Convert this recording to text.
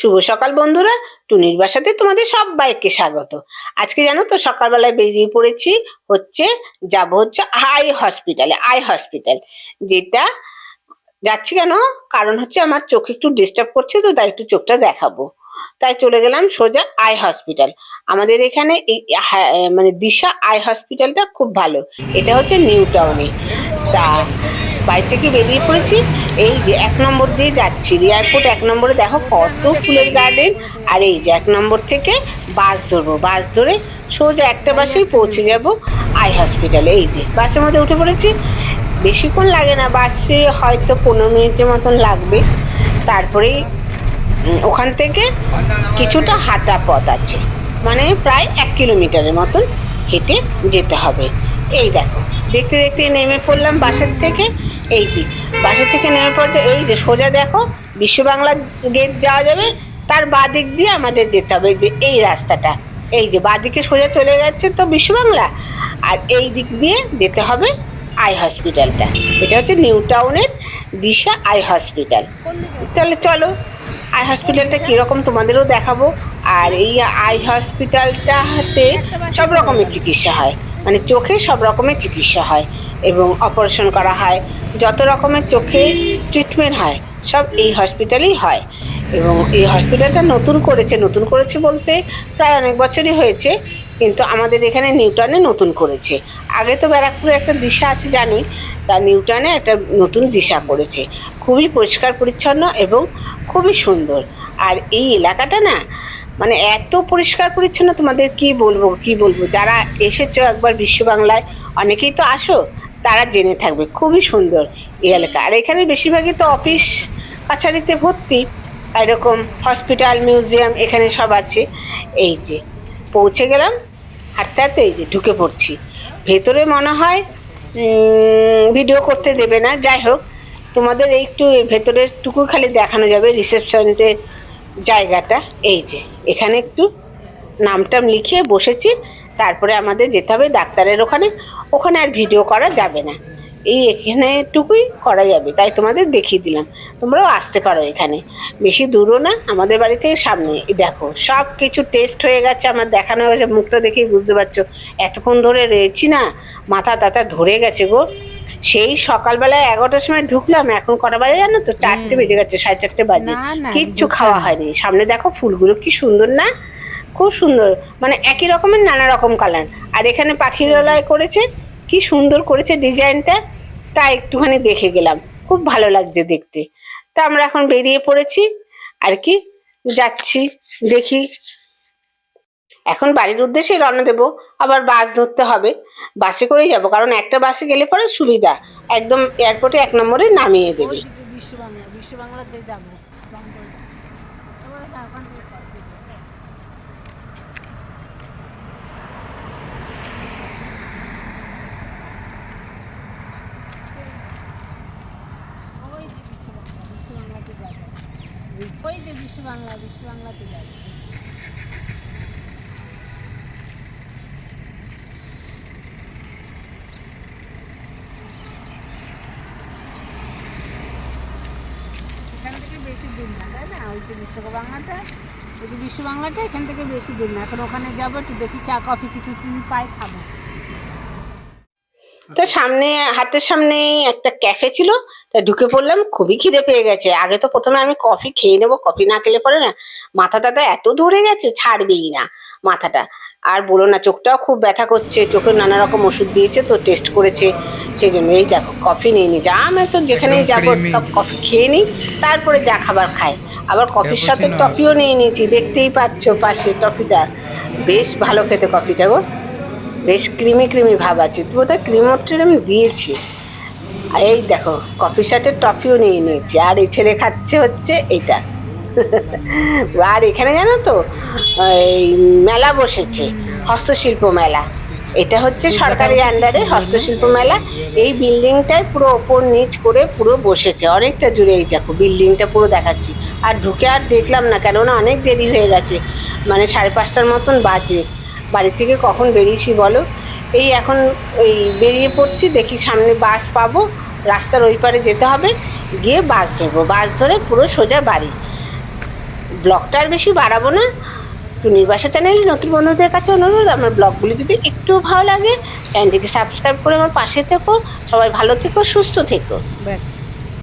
শুভ সকাল বন্ধুরা। টুনির বাসাতে তোমাদের সবাইকে স্বাগত। আজকে জানো তো সকালবেলায় বেরিয়ে পড়েছি হচ্ছে, যাব হচ্ছে আই হসপিটালে, আই হসপিটাল। যেটা যাচ্ছি কেন? কারণ হচ্ছে আমার চোখ একটু ডিস্টার্ব করছে, তো তাই একটু চোখটা দেখাবো। তাই চলে গেলাম সোজা আই হসপিটাল। আমাদের এখানে এই মানে দিশা আই হসপিটালটা খুব ভালো। এটা হচ্ছে নিউ টাউনে। তা বাড়ি থেকে বেরিয়ে পড়েছি। এই যে এক নম্বর দিয়ে যাচ্ছি। এয়ারপোর্ট এক নম্বরে দেখো কত ফুলের গার্ডেন আর এই যে এক নম্বর থেকে বাস ধরবো। বাস ধরে সোজা একটা বাসেই পৌঁছে যাব আই হসপিটালে এই যে বাসের মধ্যে উঠে পড়েছি। বেশিক্ষণ লাগে না। বাসে হয়তো পনেরো মিনিটের মতন লাগবে। তারপরেই ওখান থেকে কিছুটা হাঁটা পথ আছে। মানে প্রায় এক কিলোমিটারের মতন হেঁটে যেতে হবে। এই দেখো, দেখতে দেখতে নেমে পড়লাম বাসের থেকে এইটি বাসের থেকে নেমে পড়তে, এই যে সোজা দেখো, বিশ্ব বাংলা গেট যাওয়া যাবে, তার বাঁ দিক দিয়ে আমাদের যেতে হবে যে এই রাস্তাটা, এই যে বাঁ দিকে সোজা চলে গেছে তো বিশ্ব বাংলা, আর এই দিক দিয়ে যেতে হবে আই হসপিটালটা, এটা হচ্ছে নিউ টাউনের দিশা আই হসপিটাল। তাহলে চলো, আই হসপিটালটা কীরকম তোমাদেরও দেখাবো, আর এই আই হসপিটালটাতে সব রকমের চিকিৎসা হয়। মানে চোখে সব রকমের চিকিৎসা হয় এবং অপারেশন করা হয়, যত রকমের চোখে ট্রিটমেন্ট হয়, সব এই হসপিটালেই হয়। এবং এই হসপিটালটা নতুন করেছে নতুন করেছে বলতে প্রায় অনেক বছরই হয়েছে, কিন্তু আমাদের এখানে নিউটনে নতুন করেছে। আগে তো ব্যারাকপুরে একটা দিশা আছে জানি, তা নিউটনে একটা নতুন দিশা করেছে। খুবই পরিষ্কার, পরিচ্ছন্ন এবং খুবই সুন্দর। আর এই এলাকাটা না মানে এত পরিষ্কার পরিচ্ছন্ন তোমাদের কি বলব কি বলব? যারা এসেছ একবার বিশ্ব বাংলায় অনেকেই তো আসো, তারা জেনে থাকবে। খুবই সুন্দর এই এলাকা। আর এখানে বেশিরভাগই তো অফিস কাছারিতে ভর্তি, এরকম হসপিটাল, মিউজিয়াম এখানে সব আছে। এই যে পৌঁছে গেলাম, হাঁটতে হাঁটতে এই যে ঢুকে পড়ছি। ভেতরে মনে হয় ভিডিও করতে দেবে না। যাই হোক, তোমাদের একটু ভেতরের টুকু খালি দেখানো যাবে রিসেপশনের জায়গাটা, এই যে, এখানে একটু নামটাম লিখিয়ে বসেছি, তারপরে আমাদের যেতে হবে ডাক্তারের ওখানে ওখানে আর ভিডিও করা যাবে না। এই এখানে টুকুই করা যাবে, তাই তোমাদের দেখিয়ে দিলাম। তোমরাও আসতে পারো এখানে, বেশি দূরও না, আমাদের বাড়ি থেকে সামনে দেখো সব কিছু টেস্ট হয়ে গেছে, আমার দেখানো হয়ে গেছে মুখটা দেখেই বুঝতে পারছ, এতক্ষণ ধরে রয়েছি না মাথা টাথা ধরে গেছে গো। সেই সকালবেলায় এগারোটার সময় ঢুকলাম এখন কটা বাজে জানো তো? চারটে বেজে গেছে সাড়ে চারটে বাজে। কিচ্ছু খাওয়া হয়নি। সামনে দেখো ফুলগুলো কি সুন্দর না? খুব সুন্দর। মানে একই রকমের নানা রকম কালার আর এখানে পাখিরালয় করেছে কি সুন্দর করেছে ডিজাইনটা। তা একটুখানি দেখে গেলাম। খুব ভালো লাগছে দেখতে। তা আমরা এখন বেরিয়ে পড়েছি। আর কি যাচ্ছি দেখি। এখন বাড়ির উদ্দেশ্যে রওনা দেবো, আবার বাস ধরতে হবে। বাসে করেই যাব, কারণ একটা বাসে গেলে পরে সুবিধা। একদম এয়ারপোর্টে এক নম্বরে নামিয়ে দেবে। বাংলা ওই যে বিশ্ব বাংলা বিশ্ব বাংলাতে যাব ওই যে বিশ্ব বাংলা বিশ্ব বাংলাতে যাব এখান থেকে বেশি ওই যে বাংলাটা ওই যে বিশ্ব বাংলাটা এখান থেকে বেশি দূর না। এখন ওখানে যাব, একটু দেখি চা, কফি, কিছু চুমি পাই, খাব। তা সামনে হাতের সামনেই একটা ক্যাফে ছিল তা ঢুকে পড়লাম খুবই খিদে পেয়ে গেছে। আগে তো প্রথমে আমি কফি খেয়ে নেব কফি না খেলে পরে না মাথা টাথা এত ধরে গেছে ছাড়বেই না মাথাটা। আর বলো না চোখটাও খুব ব্যথা করছে চোখে নানা রকম ওষুধ দিয়েছে তো টেস্ট করেছে সেই জন্য এই দেখো কফি নিয়ে নিয়েছে। আমি তো যেখানেই যাব। কাপ কফি খেয়ে নিই তারপরে যা খাবার খাই। আবার কফির সাথে টফিও নিয়ে নিয়েছি দেখতেই পাচ্ছ পাশে টফিটা বেশ ভালো খেতে কফিটা গো। বেশ ক্রিমি ক্রিমি ভাব আছে। বোধহয় ক্রিম আমি দিয়েছি। এই দেখো কফি শার্টের টফিও নিয়ে নিয়েছি। আর এই ছেলে খাচ্ছে হচ্ছে এটা। আর এখানে জানো তো, এই মেলা বসেছে, হস্তশিল্প মেলা। এটা হচ্ছে সরকারি আন্ডারে হস্তশিল্প মেলা। এই বিল্ডিংটায় পুরো ওপর নিচ করে পুরো বসেছে। অনেকটা জুড়ে এই দেখো বিল্ডিংটা পুরো দেখাচ্ছি। আর ঢুকে আর দেখলাম না, কেননা অনেক দেরি হয়ে গেছে। মানে সাড়ে পাঁচটার মতন বাজে। বাড়ি থেকে কখন বেরিয়েছি বলো? এই এখন ওই বেরিয়ে পড়ছি, দেখি সামনে বাস পাবো, রাস্তার ওই পারে যেতে হবে, গিয়ে বাস ধরবো। বাস ধরে পুরো সোজা বাড়ি। ব্লগটা আর বেশি বাড়াবো না। টুনির বাসা চ্যানেলে নতুন বন্ধুদের কাছে অনুরোধ, আমার ব্লগগুলি যদি একটু ভালো লাগে চ্যানেলটিকে সাবস্ক্রাইব করে আমার পাশে থেকো। সবাই ভালো থেকো, সুস্থ থেকো। ব্যাস।